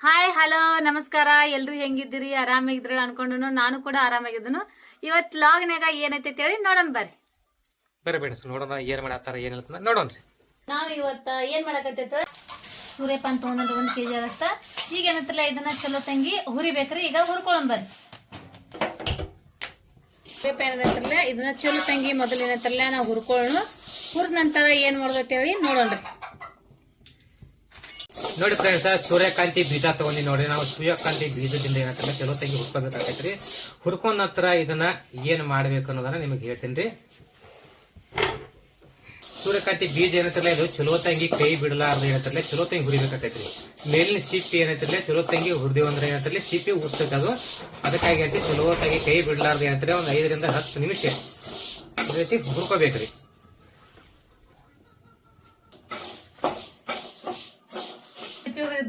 Hi hello ನಮಸ್ಕಾರ. ಎಲ್ರು ಹೆಂಗಿದ್ದೀರಿ? ಆರಾಮಾಗಿದ್ರಿ ಅನ್ಕೊಂಡು ನಾನು ಕೂಡ ಆರಾಮಾಗಿದ್ದನು. ಇವತ್ತು ಲಾಗ್ನಾಗ ಏನೈತೆ ಹೇಳಿ ನೋಡೋಣ ಬರ್ರಿ. ಬೇರೆ ಬೇಡ ನೋಡೋಣ. ಏನ್ ಮಾಡತ್ತಾರ ಏನಿಲ್ಲ ನೋಡೋಣ್ರಿ ನಾವು ಇವತ್ತ ಏನ್ ಮಾಡಕತ್ತೈತ ಸೂರ್ಯಪಾನ್ ತಗೊಂಡ್ ಒಂದ್ ಕೆಜಿ ಆಗಷ್ಟ ಈಗ ಏನತ್ತಲ್ಲ ಇದನ್ನ ಚಲೋ ತಂಗಿ ಹುರಿಬೇಕ್ರಿ. ಈಗ ಹುರ್ಕೊಳಂ ಬರ್ರಿ. ಸೂರ್ಯಪಾನ್ ಏನತ್ತಲ್ಲ ಇದನ್ನ ಚಲೋ ತಂಗಿ ಮೊದಲು ಏನತ್ತಲ್ಲ ನಾವು ಹುರ್ಕೊಳ್ಳೋಣ. ಹುರಿದ ನಂತರ ಏನ್ ಮಾಡ್ಬೇಕೇಳಿ ನೋಡೋಣ್ರಿ ನೋಡಿ ಫ್ರೆಂಡ್ಸ್ ಸೂರ್ಯಕಾಂತಿ ಬೀಜ ತಗೊಂಡಿ ನೋಡಿ. ನಾವು ಸೂರ್ಯಕಾಂತಿ ಬೀಜದಿಂದ ಏನಾಗ್ತದೆ ಚಲೋ ತೆಗಿ ಹುರ್ಕೋಬೇಕಾಗೈತ್ರಿ ಹುರ್ಕೊಂಡ ನಂತರ ಇದನ್ನ ಏನ್ ಮಾಡ್ಬೇಕು ಅನ್ನೋದನ್ನ ನಿಮಗೆ ಹೇಳ್ತೀನಿ ಸೂರ್ಯಕಾಂತಿ ಬೀಜ ಏನತ್ತಲ್ಲ ಇದು ಚಲೋ ತಂಗಿ ಕೈ ಬಿಡಲಾರ್ದು ಏನತ್ತಲ್ಲ ಚಲೋ ತಂಗಿ ಹುರಿಬೇಕಾಗೈತ್ರಿ ಮೇಲಿನ ಸಿಪ್ಪಿ ಏನಂತಾರಲ್ಲ ಚಲೋ ತಂಗಿ ಹುರಿದೇವು ಅಂದ್ರೆ ಏನಂತಾರಲ್ಲ ಸಿಪ್ಪಿ ಅದು. ಅದಕ್ಕಾಗಿ ಚಲೋ ತಂಗಿ ಕೈ ಬಿಡಲಾರ್ದು ಏನಂತಾರೆ ಒಂದು ಐದರಿಂದ ಹತ್ತು ನಿಮಿಷ ಈ ರೀತಿ ಹುರ್ಕೋಬೇಕ್ರಿ.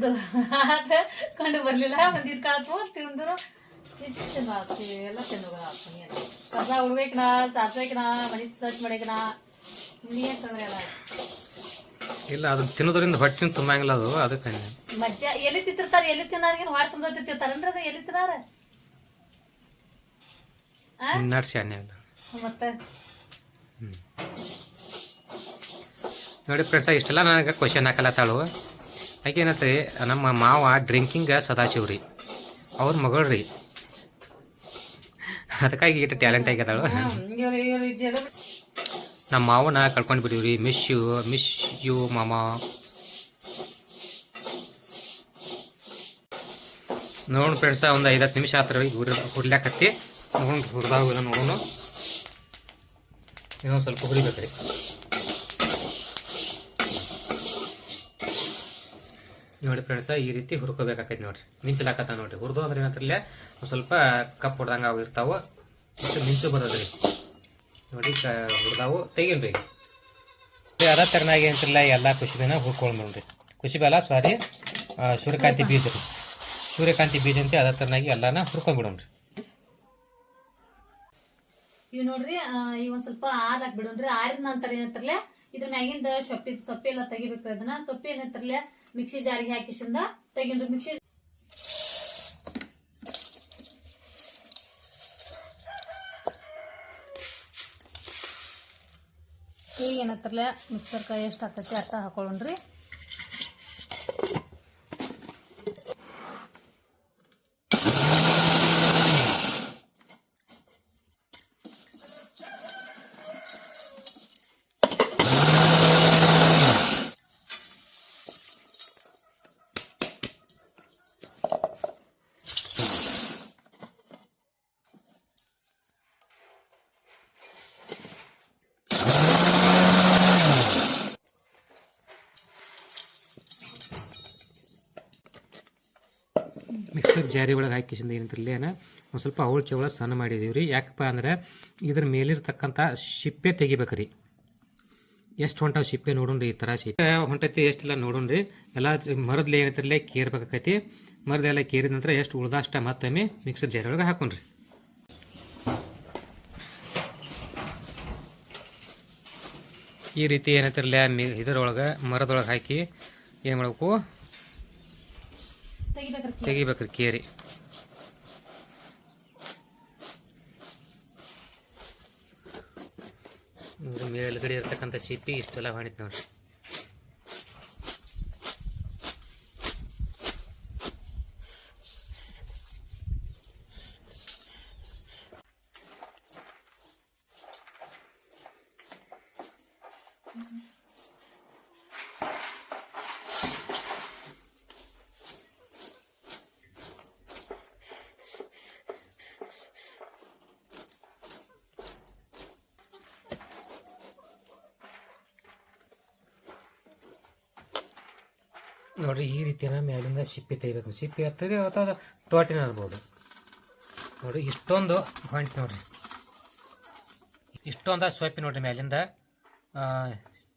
ಇದು ಅದ ಕಂಡು ಬರ್ಲಿಲ್ಲ. ಬಂದಿದ್ ಕಾತು ತಿಂದ್ರು. ಎಷ್ಟು ಹಾಕ್ತೀವಿ. ಎಲ್ಲ ಚಂದ ಹಾಕ್ತೀನಿ ಕಸ ಉಡ್ಬೇಕನ ಸಾಸ್ಬೇಕನ ಮನಿ ಸ್ವಚ್ಛ ಮಾಡೇಕನ ನೀನ್ ತೊಂದ್ರೆ ಅಲ್ಲ ಇಲ್ಲ ಅದನ್ನ ತಿನ್ನೋದ್ರಿಂದ ಹೊಟ್ಟಿನ ತುಂಬಂಗಿಲ್ಲ ಅದು ಅದಕ್ಕೆ. ಮಜ್ಜ ಎಲ್ಲಿ ತಿಂತಿರ್ತಾರೆ? ಎಲ್ಲಿ ತಿನ್ನಾರ್ಗಿನ ಹೊರ ತುಂಬ ತಿಂತಿರ್ತಾರನ್ರಿ ಅದು ಎಲ್ಲಿ ತಿನ್ನಾರ? ನಡ್ಸಿ ಮತ್ತೆ? ನೋಡಿ ಫ್ರೆಂಡ್ಸ್ ಇಷ್ಟೆಲ್ಲ ನನಗೆ ಕ್ವಶನ್ ಹಾಕಲತ್ತಾಳು ಆಕೆ ಏನಂತ್ರಿ ನಮ್ಮ ಮಾವ ಡ್ರಿಂಕಿಂಗ್ ಸದಾಶಿವ್ ರೀ ಅವ್ರ ಮಗಳು ರೀ. ಅದಕ್ಕಾಗಿ ಇಟ್ಟು ಟ್ಯಾಲೆಂಟ್ ಆಗ್ಯದಾಳು ನಮ್ಮ ಮಾವನ ಕಳ್ಕೊಂಡು ಬಿಡೀವ್ರಿ. ಮಿಸ್ ಯು ಮಿಸ್ ಯು ಮಾಮ. ನೋಡೋಣ ಫ್ರೆಂಡ್ಸ ಒಂದು ಐದತ್ತು ನಿಮಿಷ ಆತ್ರ ಹುರ್ಲಾಕತ್ತಿ ನೋಡೋಣ ಹುರಿದಾಗ ನೋಡೋಣ ಇನ್ನೊಂದು ಸ್ವಲ್ಪ ಹುರಿಬೇಕ್ರಿ. ನೋಡಿ ಫ್ರೆಂಡ್ಸ್ ಈ ರೀತಿ ಹುರ್ಕೋಬೇಕಾಕೈತಿ ನೋಡ್ರಿ. ಮಿಂಚಲಾಕತ್ತ ನೋಡ್ರಿ. ಹುರಿದು ಅಂದ್ರೆ ಒಂದು ಸ್ವಲ್ಪ ಕಪ್ ಹೊಡ್ದಂಗೆ ಆಗಿರ್ತಾವೆ. ಮತ್ತು ಮಿಂಚು ಬರೋದ್ರಿ ನೋಡಿ ಕ ಹುಡ್ದಾವು ತೆಗಿಲ್ರಿ. ಈಗ ಅದ ತೆರನಾಗಿ ಅಂತಿಲ್ಲ ಎಲ್ಲ ಕುಸಿಬಿನ ಹುರ್ಕೊಂಡು ನೋಡ್ರಿ ಕುಶಿಬಿ ಅಲ್ಲ ಸಾರಿ ಸೂರ್ಯಕಾಂತಿ ಬೀಜ ರೀ. ಸೂರ್ಯಕಾಂತಿ ಬೀಜ ಅಂತ, ಅದ ತೆರನಾಗಿ ಎಲ್ಲಾನ ಹುರ್ಕೊಂಡ್ಬಿಡೋಣ್ರಿ ಇವ್ ನೋಡ್ರಿ ಇವ್ ಸ್ವಲ್ಪ ಆರ್ ಬಿಡೋಣ್ರಿ ಆರಿದ ನಂತರ ಏನಂತಾರಲ್ಲ ಇದ್ರ ಮ್ಯಾಗಿಂದ ಸೊಪ್ಪಿ ಸೊಪ್ಪೆ ಎಲ್ಲ ತೆಗಿಬೇಕ್ರಿ ಅದನ್ನ. ಸೊಪ್ಪಿ ಏನಂತಾರಲ್ಲ ಮಿಕ್ಸಿ ಜಾರಿಗೆ ಹಾಕಿಸಿಂದ ತೆಗಿನ್ರಿ ಮಿಕ್ಸಿ ಈಗ ಏನತ್ರಲ್ಲ ಮಿಕ್ಸರ್ ಕೈ ಎಷ್ಟು ಆಗ್ತೈತಿ ಅಷ್ಟ ಹಾಕೊಳ್ಳೋಣ್ರಿ ಮಿಕ್ಸರ್ ಜಾರಿ ಒಳಗೆ ಹಾಕಿಸಿಂದ ಏನ ಒಂದು ಸ್ವಲ್ಪ ಅವಳು ಚೌಳ ಸಣ್ಣ ಮಾಡಿದೀವಿ ರೀ ಯಾಕಪ್ಪ ಅಂದ್ರೆ ಇದ್ರ ಮೇಲಿರ್ತಕ್ಕಂಥ ಸಿಪ್ಪೆ ತೆಗಿಬೇಕ್ರಿ. ಎಷ್ಟು ಹೊಂಟಾವ ಶಿಪ್ಪೆ ನೋಡೋಣ್ರಿ ಈ ಥರ ಶಿಪ್ಪೆ ಹೊಂಟೈತಿ, ಎಷ್ಟಿಲ್ಲ ನೋಡೋಣ್ರಿ ಎಲ್ಲ ಮರದ್ಲೆ ಏನೈತಿರಲಿ ಕೇರ್ಬೇಕಾಕೈತಿ. ಮರದೆಲ್ಲ ಕೇರಿದ ನಂತರ ಎಷ್ಟು ಉಳ್ದಷ್ಟ ಮತ್ತೊಮ್ಮೆ ಮಿಕ್ಸರ್ ಜಾರಿ ಒಳಗೆ ಹಾಕೊಂಡ್ರಿ ಈ ರೀತಿ ಏನಂತಿರಲಿ ಮಿ ಇದರೊಳಗೆ ಮರದೊಳಗೆ ಹಾಕಿ ಏನು ಮಾಡಬೇಕು? ತೆಗಿಬೇಕ್ರಿ ಕೇರಿ. ಇದ್ರ ಮೇಲ್ಗಡೆ ಇರ್ತಕ್ಕಂಥ ಸಿಪ್ಪಿ ಇಷ್ಟೆಲ್ಲ ಮಾಡಿದ್ ನೋಡ್ರಿ. ನೋಡ್ರಿ ಈ ರೀತಿನ ಮ್ಯಾಲಿಂದ ಸಿಪ್ಪಿ ತೆಗಿಬೇಕು. ಸಿಪ್ಪೆ ಹತ್ತಿರ ಅಥವಾ ತೋಟಿನ ಇರ್ಬೋದು. ನೋಡಿ, ಇಷ್ಟೊಂದು ಹೊಂಟು ನೋಡ್ರಿ. ಇಷ್ಟೊಂದು ಸೊಪ್ಪಿ ನೋಡ್ರಿ ಅಷ್ಟು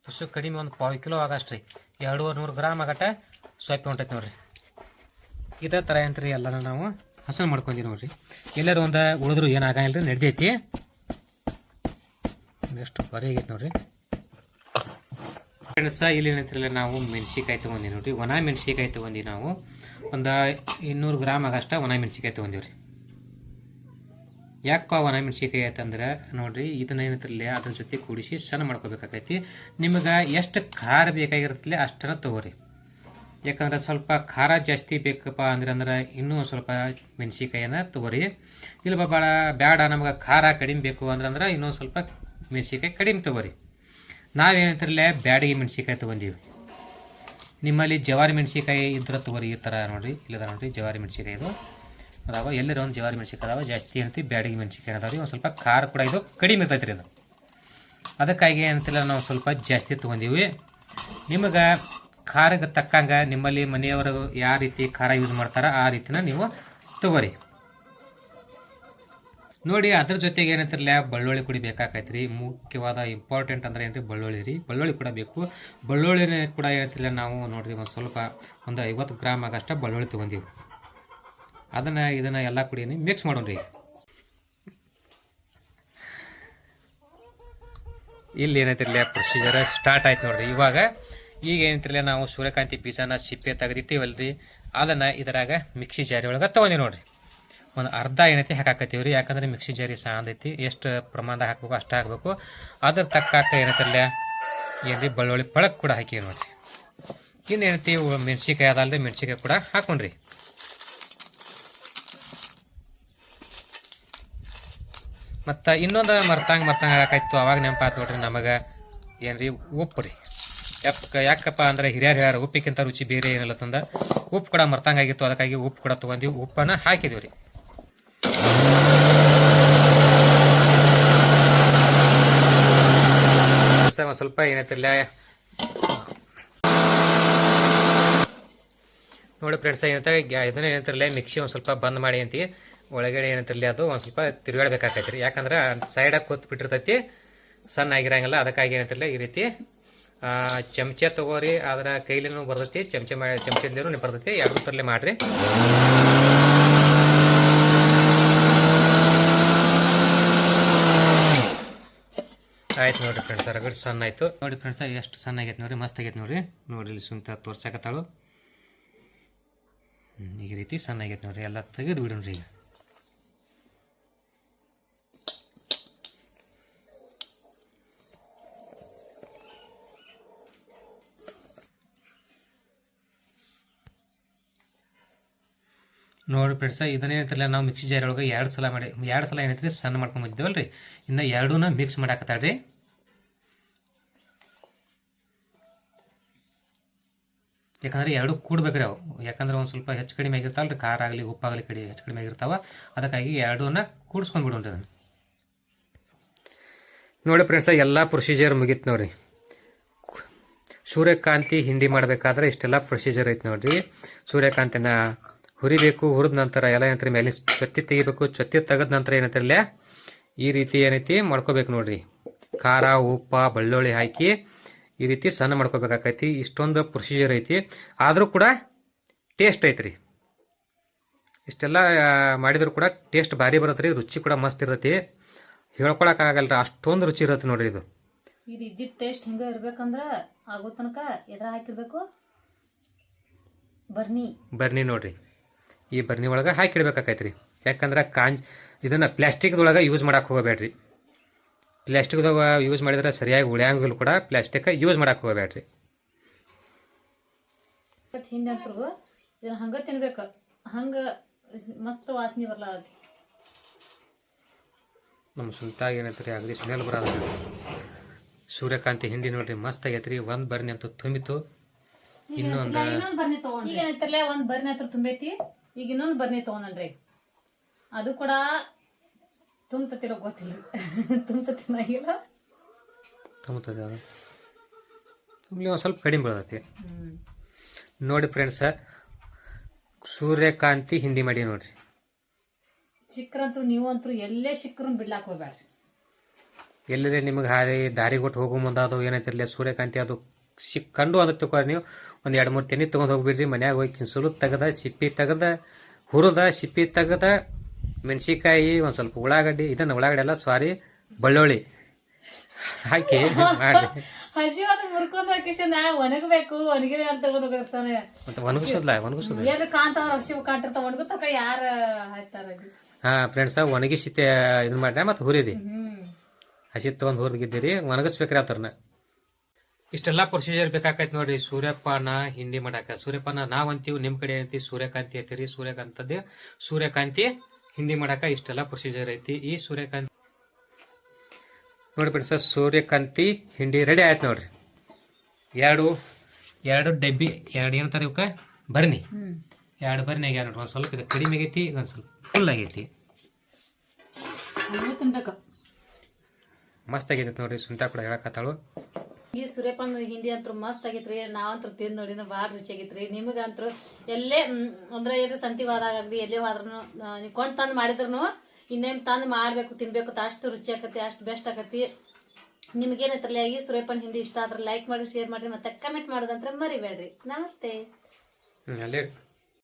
ತುಸು ಕಡಿಮೆ ಒಂದು ಪಾವು ಕಿಲೋ ಆಗಷ್ಟ್ರಿ ಎರಡೂವರೆ ನೂರು ಗ್ರಾಮ್ ಆಗಟ ಸೊಪ್ಪಿ ಹೊಂಟೈತೆ ನೋಡ್ರಿ. ಇದೇ ಥರ ಏನ್ರಿ ಎಲ್ಲನೂ ನಾವು ಹಸನ್ ಮಾಡ್ಕೊಂಡಿ ನೋಡ್ರಿ. ಎಲ್ಲರೂ ಒಂದು ಉಳಿದ್ರು ಏನಾಗಲ್ಲ ರೀ ನಡ್ದೈತಿ. ಎಷ್ಟು ಬರೀ ಆಗೈತೆ ನೋಡ್ರಿ. ಫ್ರೆಂಡ್ಸ ಇಲ್ಲಿ ಏನಂತಿರಲ್ಲ, ನಾವು ಮೆಣಸಿಕಾಯಿ ತೊಗೊಂಡಿ ನೋಡ್ರಿ. ಒಣ ಮೆಣಸಿಕಾಯಿ ತೊಗೊಂಡಿ ನಾವು. ಒಂದು ಇನ್ನೂರು ಗ್ರಾಮ್ ಆಗಷ್ಟ ಒಣ ಮೆಣಸಿಕಾಯಿ ತೊಗೊಂಡಿವ್ರಿ. ಯಾಕಪ್ಪ ಒಣ ಮೆಣಸಿಕಾಯಿ ಆಯ್ತಂದ್ರೆ ನೋಡ್ರಿ, ಇದನ್ನ ಏನಂತಿರಲ್ಲ, ಅದ್ರ ಜೊತೆ ಕೂಡಿಸಿ ಸಣ್ಣ ಮಾಡ್ಕೋಬೇಕಾಗೈತಿ. ನಿಮಗೆ ಎಷ್ಟು ಖಾರ ಬೇಕಾಗಿರುತ್ತೆ ಅಷ್ಟನ್ನ ತೊಗೋರಿ. ಯಾಕಂದ್ರೆ ಸ್ವಲ್ಪ ಖಾರ ಜಾಸ್ತಿ ಬೇಕಪ್ಪ ಅಂದ್ರೆ ಅಂದ್ರೆ ಇನ್ನೂ ಸ್ವಲ್ಪ ಮೆಣಸಿಕಾಯಿನ ತಗೋರಿ. ಇಲ್ಲ ಭಾಳ ಬೇಡ ನಮ್ಗೆ ಖಾರ ಕಡಿಮೆ ಬೇಕು ಅಂದ್ರೆ ಅಂದ್ರೆ ಇನ್ನೊಂದು ಸ್ವಲ್ಪ ಮೆಣಸಿಕಾಯಿ ಕಡಿಮೆ ತಗೋರಿ. ನಾವೇನಂತಿರಲ್ಲ ಬ್ಯಾಡಿಗೆ ಮೆಣಸಿಕಾಯಿ ತೊಗೊಂಡೀವಿ. ನಿಮ್ಮಲ್ಲಿ ಜವಾರಿ ಮೆಣಸಿಕಾಯಿ ಇದ್ರೆ ತಗೋರಿ ಈ ಥರ ನೋಡಿರಿ, ಇಲ್ಲದ ನೋಡಿರಿ ಜವಾರಿ ಮೆಣಸಿಕಾಯಿ ಇದು. ಅದಾವ, ಎಲ್ಲರ ಒಂದು ಜವಾರಿ ಮೆಣಸಿಕಾಯಿ ಅದಾವ, ಜಾಸ್ತಿ ಏನಂತಿ ಬ್ಯಾಡಿಗೆ ಮೆಣಸಿಕಾಯಿ ಅದಾವ ರೀ, ಒಂದು ಸ್ವಲ್ಪ ಖಾರ ಕೂಡ ಇದು ಕಡಿಮೆ ಇರ್ತೈತೆ ರೀ ಅದು ಅದಕ್ಕಾಗಿ ಏನಂತಿಲ್ಲ ನಾವು ಸ್ವಲ್ಪ ಜಾಸ್ತಿ ತೊಗೊಂಡೀವಿ. ನಿಮಗೆ ಖಾರಕ್ಕೆ ತಕ್ಕಂಗೆ ನಿಮ್ಮಲ್ಲಿ ಮನೆಯವರು ಯಾವ ರೀತಿ ಖಾರ ಯೂಸ್ ಮಾಡ್ತಾರೋ ಆ ರೀತಿನ ನೀವು ತಗೋರಿ. ನೋಡಿ, ಅದ್ರ ಜೊತೆಗೆ ಏನಂತಿರಲ್ಲ ಬಳ್ಳೊಳ್ಳಿ ಕುಡಿ ಬೇಕಾಕೈತ್ರಿ. ಮುಖ್ಯವಾದ ಇಂಪಾರ್ಟೆಂಟ್ ಅಂದ್ರೆ ಏನ್ರಿ, ಬಳ್ಳೊಳ್ಳಿ ರೀ. ಬಳ್ಳೊಳ್ಳಿ ಕೂಡ ಬೇಕು. ಬೆಳ್ಳುಳ್ಳಿನ ಕೂಡ ಏನಂತಿಲ್ಲ ನಾವು ನೋಡ್ರಿ ಒಂದು ಸ್ವಲ್ಪ ಒಂದು ಐವತ್ತು ಗ್ರಾಮ್ ಆಗಷ್ಟ ಬಳ್ಳೊಳ್ಳಿ ತೊಗೊಂಡೀವಿ. ಅದನ್ನ, ಇದನ್ನ ಎಲ್ಲ ಕೂಡಿ ಮಿಕ್ಸ್ ಮಾಡೋಣ್ರಿ. ಇಲ್ಲಿ ಏನೈತಿರಲ್ಲ ಪ್ರೊಸೀಜರ್ ಸ್ಟಾರ್ಟ್ ಆಯ್ತು ನೋಡ್ರಿ. ಇವಾಗ ಈಗ ಏನಂತಿರಲ್ಲ ನಾವು ಸೂರ್ಯಕಾಂತಿ ಬೀಜನ ಸಿಪ್ಪೆ ತೆಗೆದಿಟ್ಟಿವಲ್ರಿ. ಅದನ್ನ ಇದರಾಗ ಮಿಕ್ಸಿ ಜಾರಿ ಒಳಗೆ ತೊಗೊಂಡಿ ನೋಡ್ರಿ. ಒಂದು ಅರ್ಧ ಏನೈತಿ ಹಾಕಾಕತ್ತೀವಿ ರೀ. ಯಾಕಂದ್ರೆ ಮಿಕ್ಸಿ ಜಾರಿ ಸಾಂದೈತಿ ಎಷ್ಟು ಪ್ರಮಾಣದಾಗ ಹಾಕ್ಬೇಕು ಅಷ್ಟು ಹಾಕಬೇಕು. ಅದ್ರ ತಕ್ಕಾಕ ಏನೈತಲ್ಲ ಏನ್ರಿ ಬೆಳ್ಳುಳ್ಳಿ ಪಳಕ್ ಕೂಡ ಹಾಕಿ ನೋಡ್ರಿ. ಇನ್ನು ಏನೈತಿ ಮೆಣಸಿಕಾಯಿ ಅದಲ್ರಿ ಮೆಣಸಿಕಾಯಿ ಕೂಡ ಹಾಕೊಂಡ್ರಿ. ಮತ್ತು ಇನ್ನೊಂದು ಮರ್ತಂಗೆ ಮರ್ತಂಗೆ ಹಾಕಾಯ್ತು ಅವಾಗ ನೆನಪಾಯ್ತು ನೋಡ್ರಿ ನಮಗೆ ಏನ್ರಿ ಉಪ್ಪು ರೀ. ಯಾಕ ಯಾಕಪ್ಪ ಅಂದ್ರೆ ಹಿರಿಯರು ಹೇಳ್ಯಾರ, ಉಪ್ಪಿಕ್ಕಿಂತ ರುಚಿ ಬೇರೆ ಏನಿಲ್ಲ ತಂದ. ಉಪ್ಪು ಕೂಡ ಮರ್ತಂಗಾಗಿತ್ತು ಅದಕ್ಕಾಗಿ ಉಪ್ಪು ಕೂಡ ತೊಗೊಂಡಿವಿ. ಉಪ್ಪನ್ನು ಹಾಕಿದೀವಿ ರೀ. ಒಂದ್ ಸ್ವಲ್ಪ ಏನೈತಿಲ್ಲ ನೋಡಿ ಫ್ರೆಂಡ್ಸ್ ಏನಂತ ಇದನ್ನ ಏನಂತಿರಲ್ಲ ಮಿಕ್ಸಿ ಒಂದು ಸ್ವಲ್ಪ ಬಂದ್ ಮಾಡಿ ಅಂತಿ. ಒಳಗಡೆ ಏನಂತಿರಲಿ ಅದು? ಒಂದು ಸ್ವಲ್ಪ ತಿರುಗಾಡ್ಬೇಕಾಕೈತಿ ರೀ ಯಾಕಂದ್ರೆ ಸೈಡಾಗಿ ಕೂತ್ ಬಿಟ್ಟಿರ್ತೈತಿ. ಸಣ್ಣ ಆಗಿರಂಗಿಲ್ಲ. ಅದಕ್ಕಾಗಿ ಏನಂತಿರಲ್ಲ ಈ ರೀತಿ ಚಮಚ ತಗೋರಿ. ಅದರ ಕೈಲಿನೂ ಬರ್ತೈತಿ. ಚಮಚ ಮಾಡಿ ಚಮಚದಿಂದಲೂ ಬರ್ತೈತಿ. ಎರಡು ತರಲೆ ಮಾಡ್ರಿ. ಆಯ್ತು ನೋಡ್ರಿ ಫ್ರೆಂಡ್ಸ್ ರಗಡ್ ಸಣ್ಣ ಆಯ್ತು. ನೋಡಿ ಫ್ರೆಂಡ್ಸ್ ಎಷ್ಟು ಸಣ್ಣ ಆಗೈತೆ ನೋಡ್ರಿ, ಮಸ್ತ್ ಆಗೈತೆ ನೋಡ್ರಿ. ನೋಡಿ ಇಲ್ಲಿ ಸುಂತ ತೋರ್ಸಕತ್ತಾಳು. ಈ ರೀತಿ ಸಣ್ಣ ಆಗೈತೆ ನೋಡ್ರಿ, ಎಲ್ಲ ತೆಗೆದು ಬಿಡೋಣ್ರಿ ಈಗ. ನೋಡಿ ಫ್ರೆಂಡ್ಸ ಇದನ್ನೇನೈತಿಲ್ಲ ನಾವು ಮಿಕ್ಸಿ ಜಾರ್ ಒಳಗೆ ಎರಡು ಸಲ ಮಾಡಿ, ಎರಡು ಸಲ ಏನೈತಿ ಸಣ್ಣ ಮಾಡ್ಕೊಂಡು ಬಂದಿದ್ದೇವಲ್ರಿ ಇನ್ನು ಎರಡೂನ ಮಿಕ್ಸ್ ಮಾಡಾಕತ್ತಾಳ್ರಿ. ಯಾಕಂದ್ರೆ ಎರಡು ಕೂಡ್ಬೇಕ್ರಿ ಅವು. ಯಾಕಂದ್ರೆ ಒಂದು ಸ್ವಲ್ಪ ಹೆಚ್ಚು ಕಡಿಮೆ ಆಗಿರ್ತಾವಲ್ರಿ, ಖಾರ ಆಗಲಿ, ಉಪ್ಪಾಗಲಿ ಕಡಿ ಹೆಚ್ಚು ಕಡಿಮೆ ಆಗಿರ್ತಾವೆ. ಅದಕ್ಕಾಗಿ ಎರಡೂನ ಕೂಡಿಸ್ಕೊಂಡ್ ಬಿಡೋಣ ಅದನ್ನು. ನೋಡಿ ಫ್ರೆಂಡ್ಸ, ಎಲ್ಲ ಪ್ರೊಸೀಜರ್ ಮುಗೀತು ನೋಡ್ರಿ. ಸೂರ್ಯಕಾಂತಿ ಹಿಂಡಿ ಮಾಡಬೇಕಾದ್ರೆ ಇಷ್ಟೆಲ್ಲ ಪ್ರೊಸೀಜರ್ ಐತೆ ನೋಡ್ರಿ. ಸೂರ್ಯಕಾಂತಿನ ಹುರಿಬೇಕು ಹುರಿದ ನಂತರ ಎಲ್ಲ ಏನಂತಾರೆ ಮೇಲೆ ಚೊತ್ತಿ ತೆಗಿಬೇಕು ಚೊತ್ತಿ ತೆಗೆದ ನಂತರ ಏನಂತಾರಲ್ಲ ಈ ರೀತಿ ಏನೈತಿ ಮಾಡ್ಕೋಬೇಕು ನೋಡ್ರಿ. ಖಾರ ಉಪ್ಪ ಬೆಳ್ಳುಳ್ಳಿ ಹಾಕಿ ಈ ರೀತಿ ಸಣ್ಣ ಮಾಡ್ಕೋಬೇಕಾಕೈತಿ. ಇಷ್ಟೊಂದು ಪ್ರೊಸೀಜರ್ ಐತಿ. ಆದರೂ ಕೂಡ ಟೇಸ್ಟ್ ಐತ್ರಿ. ಇಷ್ಟೆಲ್ಲ ಮಾಡಿದ್ರು ಕೂಡ ಟೇಸ್ಟ್ ಭಾರಿ ಬರುತ್ತೆ ರೀ ರುಚಿ ಕೂಡ ಮಸ್ತ್ ಇರ್ತೈತಿ. ಆಗಲ್ಲ ಅಷ್ಟೊಂದು ರುಚಿ ಇರುತ್ತೆ ನೋಡ್ರಿ ಇದು. ಟೇಸ್ಟ್ ಹಿಂಗ ಇರ್ಬೇಕಂದ್ರ ಆಗೋ ತನಕ ಎದ್ರ ಹಾಕಿರ್ಬೇಕು? ಬರ್ನಿ. ಬರ್ನಿ ನೋಡ್ರಿ. ಈ ಬರ್ನಿ ಒಳಗೆ ಹಾಕಿಡ್ಬೇಕಾಗೈತ್ರಿ ಯಾಕಂದ್ರೆ ಕಾಂಜ್ ಇದನ್ನು ಪ್ಲಾಸ್ಟಿಕ್ದೊಳಗೆ ಯೂಸ್ ಮಾಡಕ್ಕೆ ಹೋಗಬೇಡ್ರಿ. ಪ್ಲಾಸ್ಟಿಕ್ದಾಗ ಯೂಸ್ ಮಾಡಿದ್ರೆ ಸರಿಯಾಗಿ ಉಳಿಯಂಗಿಲ್ಲ ಕೂಡ ಪ್ಲಾಸ್ಟಿಕ್ ಯೂಸ್ ಮಾಡಕ್ಕೆ ಹೋಗಬೇಡ್ರಿ. ಇದನ್ನ ಹಂಗ ತಿನ್ಬೇಕು. ಹಂಗೆ ಮಸ್ತ್ ವಾಸನೆ ನಮ್ಮ ಸುಲ್ತಾಗ ಏನೈತ್ರಿ ಅಗದಿ ಸ್ಮೆಲ್ ಬರೋದ ಸೂರ್ಯಕಾಂತಿ ಹಿಂಡಿ ನೋಡ್ರಿ ಮಸ್ತ್ ಆಗೈತ್ರಿ. ಒಂದು ಬರ್ನಿ ಅಂತ ತುಂಬಿತು ಇನ್ನೊಂದು ಒಂದ್ ಬರ್ನಿ ಹತ್ರ ತುಂಬೈತಿ. ಈಗ ಇನ್ನೊಂದು ಬರ್ನಿ ತಗೊಂಡ್ರಿ ಅದು ಕೂಡ ತುಂಬತಿರೋ ಗೊತ್ತಿಲ್ಲ ತುಂಬುತ್ತದೆ ಅದು. ಒಂದು ಸ್ವಲ್ಪ ಕಡಿಮೆ ಬೀಳತೈತಿ. ನೋಡಿ ಫ್ರೆಂಡ್ಸ ಸೂರ್ಯಕಾಂತಿ ಹಿಂಡಿ ಮಾಡಿ ನೋಡ್ರಿ. ಚಿಕ್ಕ್ರಂತೂ ನೀವು ಅಂತರು ಎಲ್ಲೇ ಸಿಕ್ರನ್ ಬಿಡ್ಲಾಕ್ ಹೋಗ್ಬೇಡ್ರಿ ಎಲ್ಲರೇ ನಿಮಗೆ ಹಾದಿ ದಾರಿ ಕೊಟ್ಟು ಹೋಗೋ ಮುಂದೆ ಅದು ಏನೈತಿರಲಿ ಸೂರ್ಯಕಾಂತಿ ಅದು. ಸಿಕ್ ಕಂಡು ಅಂತ ತಗೋರಿ ನೀವು ಒಂದು ಎರಡು ಮೂರು ತೆನಿ ತೊಗೊಂಡು ಹೋಗ್ಬಿಡ್ರಿ ಮನ್ಯಾಗ ಹೋಗಿ ಸುಲು ತೆಗೆದ ಸಿಪ್ಪಿ ತೆಗೆದ ಹುರಿದ ಸಿಪ್ಪಿ ತೆಗದ ಮೆಣಸಿಕಾಯಿ ಒಂದು ಸ್ವಲ್ಪ ಉಳ್ಳಾಗಡ್ಡಿ ಇದನ್ನು ಉಳ್ಳಾಗಡ್ಡಿ ಎಲ್ಲ ಸಾರಿ ಬೆಳ್ಳುಳ್ಳಿ. ಹಾಕಿ ಮಾಡಿ ಹಸಿ ಅದು ಮುರ್ಕೊಂಡ್ ಹಾಕಿಸಿಂದ ಒಣಗಬೇಕು ಒಣಗಿದೆ ಅಂತ ತಗೊಂಡ್ ಹೋಗಿರ್ತಾನೆ ಮತ್ತೆ ಒಣಗಿಸೋದ್ಲ ಒಣಗಿಸೋದು ಎಲ್ಲಿ ಕಾಂತಾವ ಹಸಿ ಕಾಂತಿರ್ತಾವ ಒಣಗುತ್ತಕ ಯಾರ ಹಾಯ್ತಾರ ಹಾ ಫ್ರೆಂಡ್ಸ ಒಣಗಿಸಿ ಇದನ್ನ ಮಾಡ್ರಿ ಮತ್ತೆ ಹುರಿರಿ. ಹಸಿ ತಗೊಂಡ್ ಹುರಿದಿದ್ದೀರಿ ಒಣಗಿಸ್ಬೇಕ್ರಿ ಆತರ್ನ ಇಷ್ಟೆಲ್ಲ ಪ್ರೊಸೀಜರ್ ಬೇಕಾಕೈತಿ ನೋಡ್ರಿ. ಸೂರ್ಯಪಾನ ಹಿಂಡಿ ಮಾಡಾಕ. ಸೂರ್ಯಪಾನ ನಾವ್ ಅಂತೀವಿ ನಿಮ್ ಕಡೆ ಅಂತೀವಿ ಸೂರ್ಯಕಾಂತಿ ಅಂತೀರಿ ಸೂರ್ಯಕಾಂತದ್ದು ಸೂರ್ಯಕಾಂತಿ ಹಿಂಡಿ ಮಾಡಾಕ ಇಷ್ಟೆಲ್ಲ ಪ್ರೊಸೀಜರ್ ಐತಿ. ಈ ಸೂರ್ಯಕಾಂತಿ ನೋಡಿ ಸರ್ ಸೂರ್ಯಕಾಂತಿ ಹಿಂಡಿ ರೆಡಿ ಆಯ್ತು ನೋಡ್ರಿ. ಎರಡು ಎರಡು ಡಬ್ಬಿ ಎರಡು ಏನಂತಾರೆ ಇವಕ್ಕ ಬರ್ನಿ. ಎರಡು ಬರ್ನಿ ಆಗ್ಯಾವ ನೋಡ್ರಿ. ಒಂದ್ ಸ್ವಲ್ಪ ಇದು ಕಡಿಮೆ ಆಗೈತಿ ಒಂದ್ ಸ್ವಲ್ಪ ಫುಲ್ ಆಗೈತಿ. ಮಸ್ತ್ ಆಗೈತಿ ನೋಡ್ರಿ. ಸುಂಟಾ ಕೂಡ ಹೇಳಕತ್ತಾಳು ಈ ಸೂರ್ಯಪಾನ ಹಿಂಡಿ ಅಂತೂ ಮಸ್ತ್ ಆಗೈತ್ರಿ. ನಾವಂತೂ ತಿಂದು ನೋಡಿ ಭಾಳ ರುಚಿ ಆಗೈತ್ರಿ ನಿಮಗಂತೂ ಎಲ್ಲೇ ಅಂದ್ರೆ ಏನು ಸಂತಿ ಹೋದಾಗಲಿ ಎಲ್ಲೇ ಹೋದ್ರೂ ನೀವು ಕೊಂಡು ತಂದು ಮಾಡಿದ್ರು ಇನ್ನೇನು ತಂದು ಮಾಡಬೇಕು, ತಿನ್ಬೇಕು ಅಷ್ಟು ರುಚಿ ಆಕತಿ, ಅಷ್ಟು ಬೆಸ್ಟ್ ಆಕತಿ. ನಿಮ್ಗೇನೈತ್ರಲ್ಲ, ಈ ಸೂರ್ಯಪಾನ ಹಿಂಡಿ ಇಷ್ಟ ಆದ್ರೆ ಲೈಕ್ ಮಾಡಿ ಶೇರ್ ಮಾಡಿ ಮತ್ತೆ ಕಮೆಂಟ್ ಮಾಡೋದಂತ್ರ ಮರಿಬೇಡ್ರಿ. ನಮಸ್ತೆ.